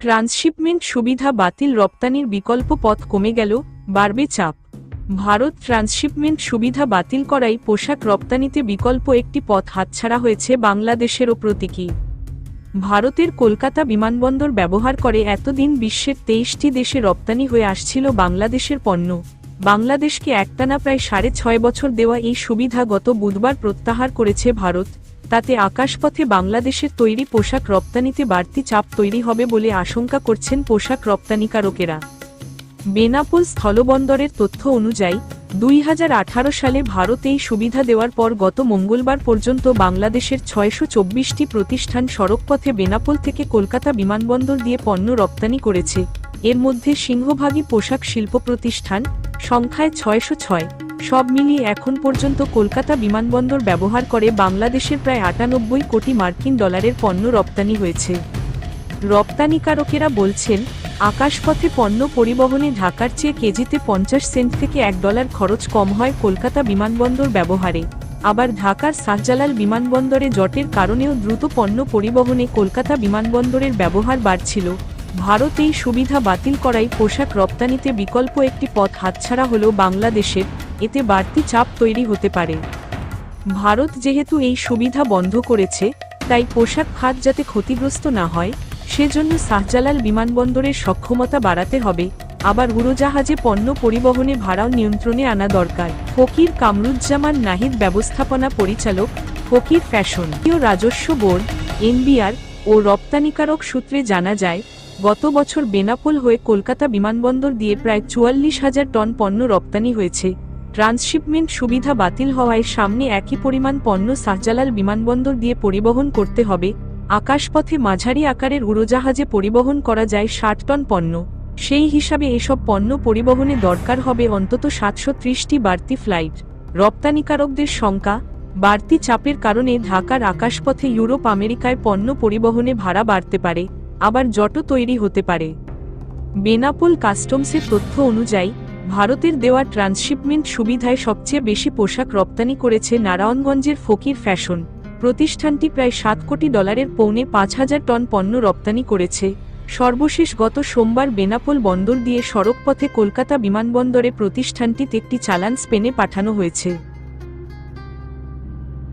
Transshipment সুবিধা বাতিল রপ্তানির বিকল্প পথ কমে গেল, বাড়বে চাপ। ভারত ট্রান্সশিপমেন্ট সুবিধা বাতিল করাই পোশাক রপ্তানিতে বিকল্প একটি পথ হাতছাড়া হয়েছে বাংলাদেশেরও প্রতীকী। ভারতের কলকাতা বিমানবন্দর ব্যবহার করে এতদিন বিশ্বের তেইশটি দেশে রপ্তানি হয়ে আসছিল বাংলাদেশের পণ্য। বাংলাদেশকে একটানা প্রায় সাড়ে ছয় বছর দেওয়া এই সুবিধা গত বুধবার প্রত্যাহার করেছে ভারত। তাতে আকাশপথে বাংলাদেশের তৈরি পোশাক রপ্তানিতে বাড়তি চাপ তৈরি হবে বলে আশঙ্কা করছেন পোশাক রপ্তানিকারকেরা। বেনাপোল স্থলবন্দরের তথ্য অনুযায়ী, দুই হাজার আঠারো সালে ভারত এই সুবিধা দেওয়ার পর গত মঙ্গলবার পর্যন্ত বাংলাদেশের ছয়শো চব্বিশটি প্রতিষ্ঠান সড়কপথে বেনাপোল থেকে কলকাতা বিমানবন্দর দিয়ে পণ্য রপ্তানি করেছে। এর মধ্যে সিংহভাগই পোশাক শিল্প প্রতিষ্ঠান, সংখ্যায় ছয়শো ছয়। সব মিলিয়ে এখন পর্যন্ত কলকাতা বিমানবন্দর ব্যবহার করে বাংলাদেশের প্রায় আটানব্বই কোটি মার্কিন ডলারের পণ্য রপ্তানি হয়েছে। রপ্তানিকারকেরা বলছেন, আকাশপথে পণ্য পরিবহনে ঢাকার চেয়ে কেজিতে পঞ্চাশ সেন্ট থেকে এক ডলার খরচ কম হয় কলকাতা বিমানবন্দর ব্যবহারে। আবার ঢাকার শাহজালাল বিমানবন্দরে জটের কারণেও দ্রুত পণ্য পরিবহনে কলকাতা বিমানবন্দরের ব্যবহার বাড়ছিল। ভারত এই সুবিধা বাতিল করায় পোশাক রপ্তানিতে বিকল্প একটি পথ হাতছাড়া হল বাংলাদেশের, এতে বাড়তি চাপ তৈরি হতে পারে। ভারত যেহেতু এই সুবিধা বন্ধ করেছে, তাই পোশাক খাত যাতে ক্ষতিগ্রস্ত না হয়, সেজন্য শাহজালাল বিমানবন্দরের সক্ষমতা বাড়াতে হবে, আবার উড়োজাহাজে পণ্য পরিবহনে ভাড়াও নিয়ন্ত্রণে আনা দরকার। ফকির কামরুজ্জামান নাহিদ ব্যবস্থাপনা পরিচালক, ফকির ফ্যাশন। রাজস্ব বোর্ড, এনবিআর ও রপ্তানিকারক সূত্রে জানা যায়, গত বছর বেনাপোল হয়ে কলকাতা বিমানবন্দর দিয়ে প্রায় চুয়াল্লিশ হাজার টন পণ্য রপ্তানি হয়েছে। ট্রান্সশিপমেন্ট সুবিধা বাতিল হওয়ায় সামনে একই পরিমাণ পণ্য শাহজালাল বিমানবন্দর দিয়ে পরিবহন করতে হবে। আকাশপথে মাঝারি আকারের উড়োজাহাজে পরিবহন করা যায় ষাট টন পণ্য। সেই হিসাবে এসব পণ্য পরিবহনে দরকার হবে অন্তত সাতশো ত্রিশটি বাড়তি ফ্লাইট। রপ্তানিকারকদের সংখ্যা বাড়তি চাপের কারণে ঢাকার আকাশপথে ইউরোপ, আমেরিকায় পণ্য পরিবহনে ভাড়া বাড়তে পারে, আবার জটও তৈরি হতে পারে। বেনাপোল কাস্টমসের তথ্য অনুযায়ী, ভারতের দেওয়া ট্রান্সশিপমেন্ট সুবিধায় সবচেয়ে বেশি পোশাক রপ্তানি করেছে নারায়ণগঞ্জের ফকির ফ্যাশন প্রতিষ্ঠানটি প্রায় সাত কোটি ডলারের পৌনে পাঁচ হাজার টন পণ্য রপ্তানি করেছে। সর্বশেষ গত সোমবার বেনাপোল বন্দর দিয়ে সড়কপথে কলকাতা বিমানবন্দরে প্রতিষ্ঠানটিতে একটি চালান স্পেনে পাঠানো হয়েছে।